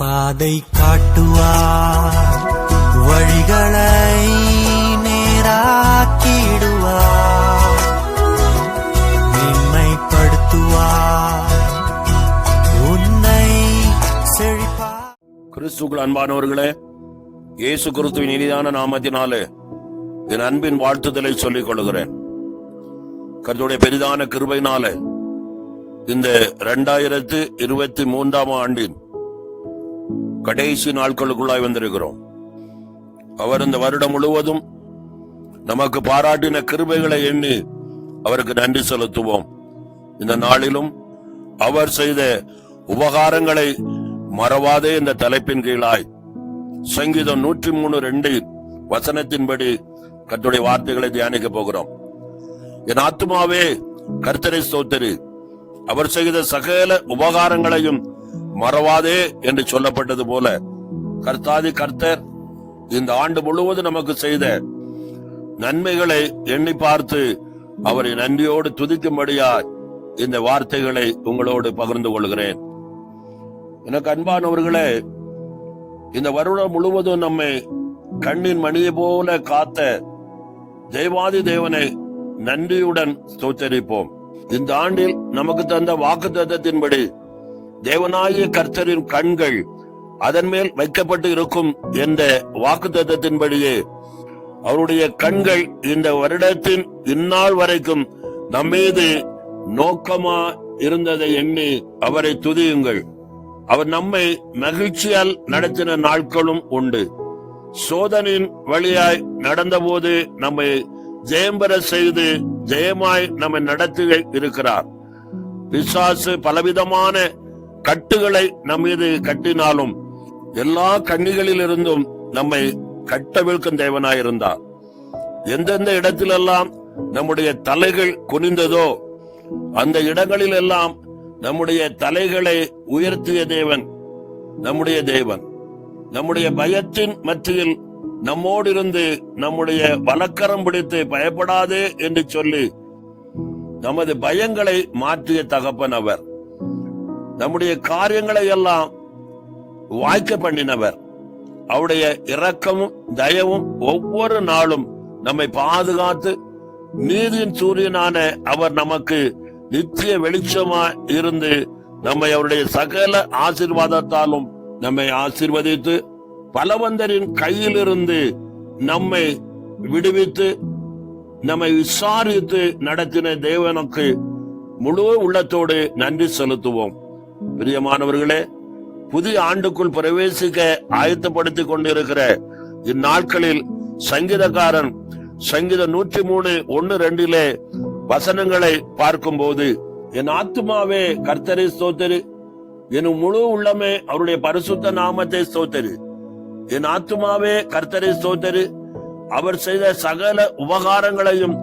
பாதை காட்டுவார் வழிகளை நேராக்கிடுவார் மேன்மைப்படுத்துவார் உன்னை செழிப்பார். கிறிஸ்துக்குள் அன்பானவர்களே இயேசு கிறிஸ்துவின் இனிதான நாமத்தினாலே என் அன்பின் வாழ்த்துதலை சொல்லிக் கொள்கிறேன். கருத்துடைய பெரிதான கிருபையினால இந்த இரண்டாயிரத்து இருபத்தி மூன்றாம் ஆண்டின் கடைசி நாட்களுக்குள்ளாய் வந்திருக்கிறோம். அவர் இந்த வருடம் முழுவதும் நமக்கு பாராட்டின கிருபைகளை எண்ணி அவருக்கு நன்றி செலுத்துவோம். இந்த நாளிலும் அவர் செய்த உபகாரங்களை மறவாதே இந்த தலைப்பின் கீழாய். சங்கீதம் நூற்றி மூணு ரெண்டு வசனத்தின்படி கத்துடைய வார்த்தைகளை தியானிக்க போகிறோம். என் ஆத்துமாவே கர்த்தரை சோத்தரு அவர் செய்த சகல உபகாரங்களையும் மறவாதே என்று சொல்லப்பட்டது போல கர்த்தாதி கர்த்தர் இந்த ஆண்டு முழுவதும் நமக்கு செய்த நன்மைகளை எண்ணி பார்த்து அவரை நன்றியோடு துதிக்கும்படியாய் இந்த வார்த்தைகளை உங்களோடு பகிர்ந்து கொள்கிறேன். எனக்கு அன்பானவர்களே இந்த வருடம் முழுவதும் நம்மை கண்ணின் மணியை போல காத்த தெய்வாதி தேவனை நன்றியுடன் ஸ்தோத்தரிப்போம். இந்த ஆண்டில் நமக்கு தந்த வாக்கு தத்தத்தின்படி தேவனாகிய கர்த்தரின் கண்கள் அதன் மேல் வைக்கப்பட்டு இருக்கும் என்ற வாக்கு தத்தத்தின்படியே அவருடைய கண்கள் இந்த வருடத்தின் இந்நாள் வரைக்கும் நம்மீது நோக்கமா இருந்ததை எண்ணி அவரை துதியுங்கள். அவர் நம்மை மகிழ்ச்சியால் நடத்தின நாட்களும் உண்டு. சோதனின் வழியாய் நடந்தபோது நம்மை ஜெயம்பெற செய்து ஜெயமாய் நம்மை நடத்தி இருக்கிறார். பிசாசு பலவிதமான கட்டுகளை நம் மீது கட்டினாலும் எல்லா கண்ணிகளில் இருந்தும் நம்மை கட்டவிழ்க்கும் தேவனாயிருந்தார் எந்தெந்த இடத்திலெல்லாம் நம்முடைய தலைகள் குனிந்ததோ அந்த இடங்களில் எல்லாம் நம்முடைய தலைகளை உயர்த்திய தேவன் நம்முடைய தேவன். நம்முடைய பயத்தின் மத்தியில் நம்மோடு இருந்து நம்முடைய வலக்கரம் பிடித்து பயப்படாதே என்று சொல்லி நமது பயங்களை மாற்றிய தகப்பன் அவர். நம்முடைய காரியங்களை எல்லாம் வாய்க்க பண்ணினவர். அவருடைய இரக்கமும் தயவும் ஒவ்வொரு நாளும் நம்மை பாதுகாத்து நீதியின் சூரியனான அவர் நமக்கு நித்திய வெளிச்சமா இருந்து நம்மை அவருடைய சகல ஆசீர்வாதத்தாலும் நம்மை ஆசிர்வதித்து பலவந்தரின் கையிலிருந்து நம்மை விடுவித்து நம்மை விசாரித்து நடத்தின தேவனுக்கு முழு உள்ளத்தோடு நன்றி செலுத்துவோம். பிரியமானவர்களே புதிய ஆண்டுக்குள் பிரவேசிக்க ஆயத்தப்படுத்திக் கொண்டிருக்கிற இந்நாட்களில் சங்கீதக்காரன் சங்கீத நூற்றி மூணு ஒன்னு ரெண்டிலே வசனங்களை பார்க்கும் போது என் ஆத்துமாவே கர்த்தரை ஸ்தோத்தரு. என் முழு உள்ளமே அவருடைய பரிசுத்த நாமத்தை ஸ்தோத்தரு. என் ஆத்துமாவே கர்த்தரை ஸ்தோத்தரு. அவர் செய்த சகல உபகாரங்களையும்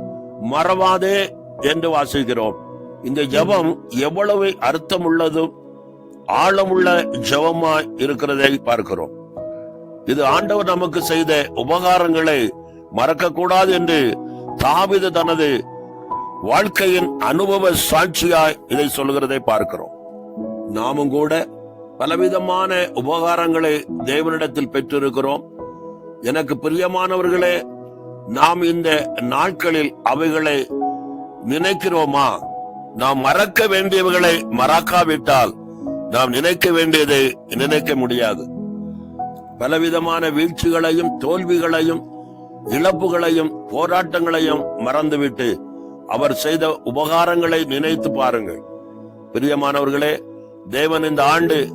மறவாதே என்று வாசிக்கிறோம். இந்த ஜெபம் எவ்வளவு அர்த்தம் உள்ளதும் ஆழமுள்ள ஜெபமாய் இருக்கிறதை பார்க்கிறோம். இது ஆண்டவர் நமக்கு செய்த உபகாரங்களை மறக்க கூடாது என்று தாவிது தனது வாழ்க்கையின் அனுபவ சாட்சியாய் இதை சொல்கிறதை பார்க்கிறோம். நாமும் கூட பலவிதமான உபகாரங்களை தேவனிடத்தில் பெற்றிருக்கிறோம். எனக்கு பிரியமானவர்களே நாம் இந்த நாட்களில் அவைகளை நினைக்கிறோமா? நாம் மறக்க வேண்டியவர்களை மறக்காவிட்டால் நாம் நினைக்க வேண்டியதை நினைக்க முடியாது. பலவிதமான வீழ்ச்சிகளையும் தோல்விகளையும் இழப்புகளையும் போராட்டங்களையும் மறந்துவிட்டு அவர் செய்த உபகாரங்களை நினைத்து பாருங்கள். பிரியமானவர்களே தேவன் இந்த ஆண்டு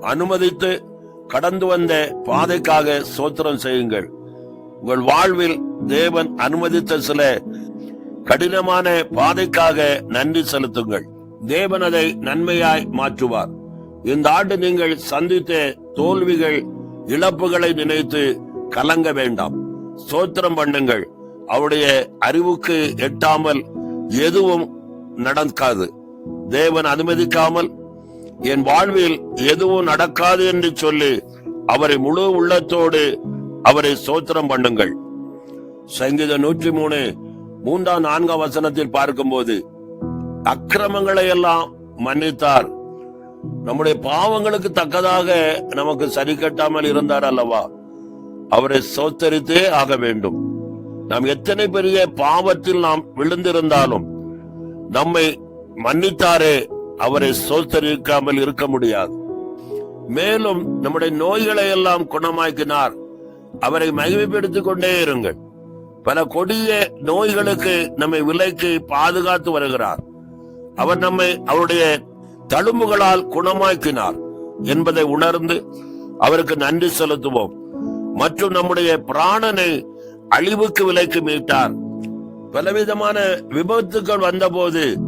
அனுமதித்து கடந்து வந்த பாதைக்காக சோத்திரம் செய்யுங்கள். உங்கள் வாழ்வில் தேவன் அனுமதித்த சில கடினமான பாதைக்காக நன்றி செலுத்துங்கள். தேவன் அதை நன்மையாய் மாற்றுவார். இந்த ஆண்டு நீங்கள் சந்தித்த தோல்விகள் இழப்புகளை நினைத்து கலங்க வேண்டாம். சோத்திரம் பண்ணுங்கள். அவருடைய அறிவுக்கு எட்டாமல் எதுவும் நடக்காது. தேவன் அனுமதிக்காமல் என் வாழ்வில் எதுவும் நடக்காது என்று சொல்லி அவரை முழு உள்ளத்தோடு அவரை சோத்திரம் பண்ணுங்கள். சங்கீத நூற்றி மூணு மூன்றாம் நான்காம் வசனத்தில் பார்க்கும்போது அக்கிரமங்களை எல்லாம் மன்னித்தார். நம்முடைய பாவங்களுக்கு தக்கதாக நமக்கு சரி கட்டாமல் இருந்தார் அல்லவா? அவரை சோத்தரித்தே ஆக வேண்டும். நாம் எத்தனை பெரிய பாவத்தில் நாம் விழுந்திருந்தாலும் நம்மை மன்னித்தாரே அவரை சோத்தரிக்காமல் இருக்க முடியாது. மேலும் நம்முடைய நோய்களை எல்லாம் குணமாக்கினார். அவரை மகிமைப்படுத்திக் கொண்டே இருங்கள். பல கொடிய நோய்களுக்கு நம்மை விலைக்கு பாதுகாத்து வருகிறார். அவர் நம்மை அவருடைய தழும்புகளால் குணமாக்கினார் என்பதை உணர்ந்து அவருக்கு நன்றி செலுத்துவோம். மற்றும் நம்முடைய பிராணனை அழிவுக்கு விலைக்கு மீட்டார். பலவிதமான விபத்துக்கள் வந்தபோது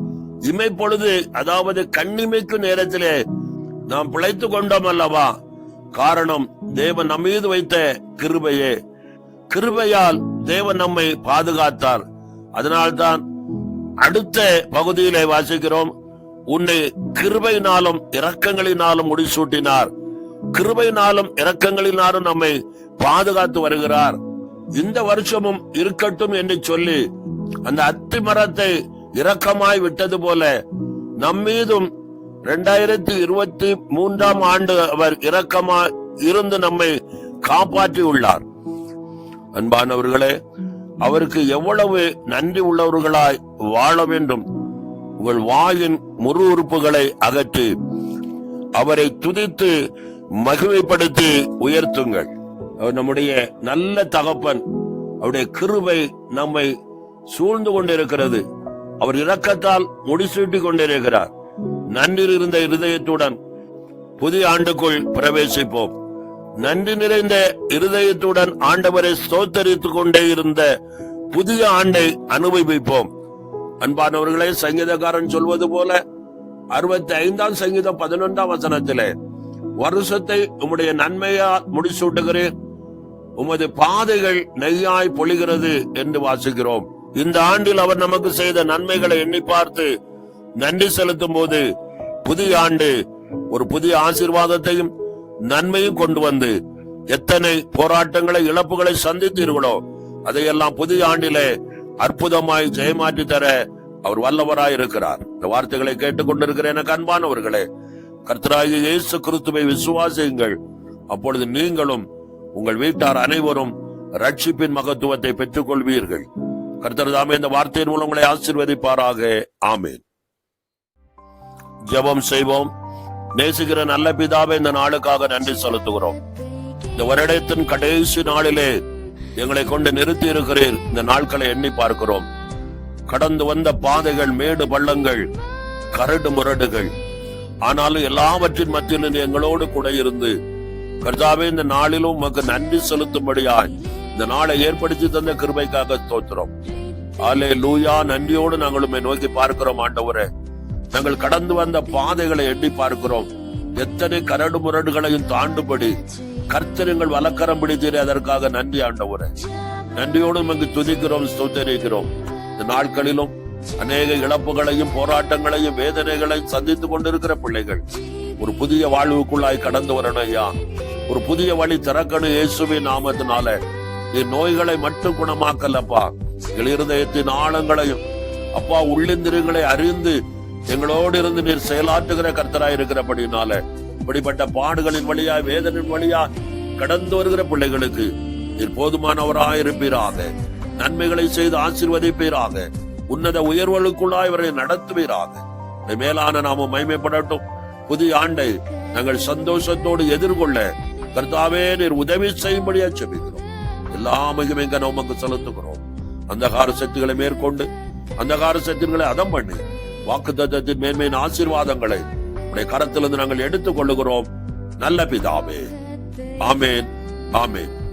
இமைப்பொழுது அதாவது கண்ணிமைக்கும் நேரத்திலே நாம் பிழைத்துக் கொண்டோம் அல்லவா? காரணம் தேவன் நம் மீது வைத்த கிருபையே. கிருபையால் தேவன் நம்மை பாதுகாத்தார். அதனால்தான் அடுத்த பகுதியிலே வாசிக்கிறோம். உன்னை கிருபையினாலும் இரக்கங்களினாலும் முடிசூட்டினார். கிருபையினாலும் இரக்கங்களினாலும் நம்மை பாதுகாத்து வருகிறார். இந்த வருஷமும் இருக்கட்டும் என்று சொல்லி அந்த அத்தி மரத்தை இரக்கமாய் விட்டது போல நம்மீதும் இரண்டாயிரத்தி இருபத்தி மூன்றாம் ஆண்டு அவர் இரக்கமாய் இருந்து நம்மை காப்பாற்றி உள்ளார் அன்பானவர்களே அவருக்கு எவ்வளவு நன்றி உள்ளவர்களாய் வாழ வேண்டும் உங்கள் வாயின் முறு உறுப்புகளை அகற்றி அவரை துதித்து மகிமைப்படுத்தி உயர்த்துங்கள். அவர் நம்முடைய நல்ல தகப்பன் அவருடைய கிருபை நம்மை சூழ்ந்து கொண்டிருக்கிறது. அவர் இரக்கத்தால் முடிசூட்டி கொண்டிருக்கிறார். நன்றி இருந்த இருதயத்துடன் புதிய ஆண்டுக்குள் பிரவேசிப்போம். நன்றி நிறைந்த இருதயத்துடன் ஆண்டவரை ஸ்தோத்தரித்துக் கொண்டே இருந்த புதிய ஆண்டை அனுபவிப்போம். அன்பானவர்களே சங்கீதக்காரன் சொல்வது போல அறுபத்தி ஐந்தாம் சங்கீதம் பதினொன்றாம் வசனத்திலே வருஷத்தை உம்முடைய நன்மையால் முடிசூட்டுகிறேன். உமது பாதைகள் நெய்யாய் பொழிகிறது என்று வாசிக்கிறோம். இந்த ஆண்டில் அவர் நமக்கு செய்த நன்மைகளை எண்ணி பார்த்து நன்றி செலுத்தும் போது புதிய ஆண்டு ஒரு புதிய ஆசீர்வாதத்தையும் நன்மையும் கொண்டு வந்து எத்தனை போராட்டங்களை இழப்புகளை சந்தித்தீர்களோ அதையெல்லாம் புதிய ஆண்டிலே அற்புதமாய் ஜெயமாற்றி தர அவர் வல்லவராய் இருக்கிறார் இந்த வார்த்தைகளை கேட்டுக்கொண்டிருக்கிற எனக்கு அன்பானவர்களே கர்த்தராகிய இயேசு கிறிஸ்துவை விசுவாசியுங்கள். அப்பொழுது நீங்களும் உங்கள் வீட்டார் அனைவரும் ரட்சிப்பின் மகத்துவத்தை பெற்றுக் கொள்வீர்கள் கர்த்தர் தாமே இந்த வார்த்தையின் மூலம் உங்களை ஆசீர்வதிப்பாராக. ஆமேன். ஜெபம் செய்வோம். நேசிக்கிற நல்ல பிதாவை இந்த நாளுக்காக நன்றி செலுத்துகிறோம். இந்த வருடத்தின் கடைசி நாளிலே எங்களை கொண்டு நிறுத்தி இருக்கிறீர் இந்த நாட்களை எண்ணி பார்க்கிறோம். கடந்து வந்த பாதைகள் மேடு பள்ளங்கள் கரடு முரடுகள். ஆனாலும் எல்லாவற்றின் மத்தியில் எங்களோடு கூட இருந்து கர்த்தாவே இந்த நாளிலும் உமக்கு நன்றி செலுத்தும்படியாய் இந்த நாளை ஏற்படுத்தி தந்த கிருபைக்காக ஸ்தோத்திரம். ஆலே லூயா நன்றியோடு நாங்கள் நோக்கி பார்க்கிறோம் ஆண்டவரே. நாங்கள் கடந்து வந்த பாதைகளை எண்ணி பார்க்கிறோம். எத்தனை கரடு முரடுகளையும் தாண்டுபடி கர்த்தருங்கள் வலக்கரம் பிடித்தீரே அதற்காக நன்றி ஆண்டவரே. நன்றியோடு இங்கு துதிக்கிறோம் ஸ்தோத்தரிக்கிறோம். இந்த நாட்களிலும் அநேக இழப்புகளையும் போராட்டங்களையும் வேதனைகளையும் சந்தித்துக் கொண்டிருக்கிற பிள்ளைகள் ஒரு புதிய வாழ்வுக்குள்ளாய் கடந்து வரணும் ஐயா. ஒரு புதிய வழி திறக்கணும் இயேசுவின் நாமத்தினால. என் நோய்களை மட்டும் குணமாக்கலப்பா. எங்கள் இருதயத்தின் ஆழங்களையும் அப்பா உள்ளிந்திரங்களை அறிந்து எங்களோடு இருந்து நீர் செயலாற்றுகிற கர்த்தராய் இருக்கிறபடினால இப்படிப்பட்ட பாடுகளின் வழியா வேதனின் வழியா கடந்து வருகிற பிள்ளைகளுக்கு நீர் போதுமானவராய் இருப்பீராக. நன்மைகளை செய்து ஆசீர்வதிப்பீராக. உன்னத உயர்வுகளுக்குள்ளாய் இவரை நடத்துவீராக. மேலான நாம மைமைப்படட்டும் புதிய ஆண்டை நாங்கள் சந்தோஷத்தோடு எதிர்கொள்ள கர்த்தாவே நீர் உதவி செய்யும்படியா செபிக்கிறோம். எல்லா மிகுமிகு நமக்கு செலுத்துகிறோம். அந்தகார சக்திகளை மேற்கொண்டு அந்தகார சக்திகளை அதம் பண்ணி வாக்குத்தத்தின் மேன்மையின் ஆசீர்வாதங்களை உடைய கரத்திலிருந்து நாங்கள் எடுத்துக் கொள்ளுகிறோம் நல்ல பிதாவே. ஆமேன். ஆமேன்.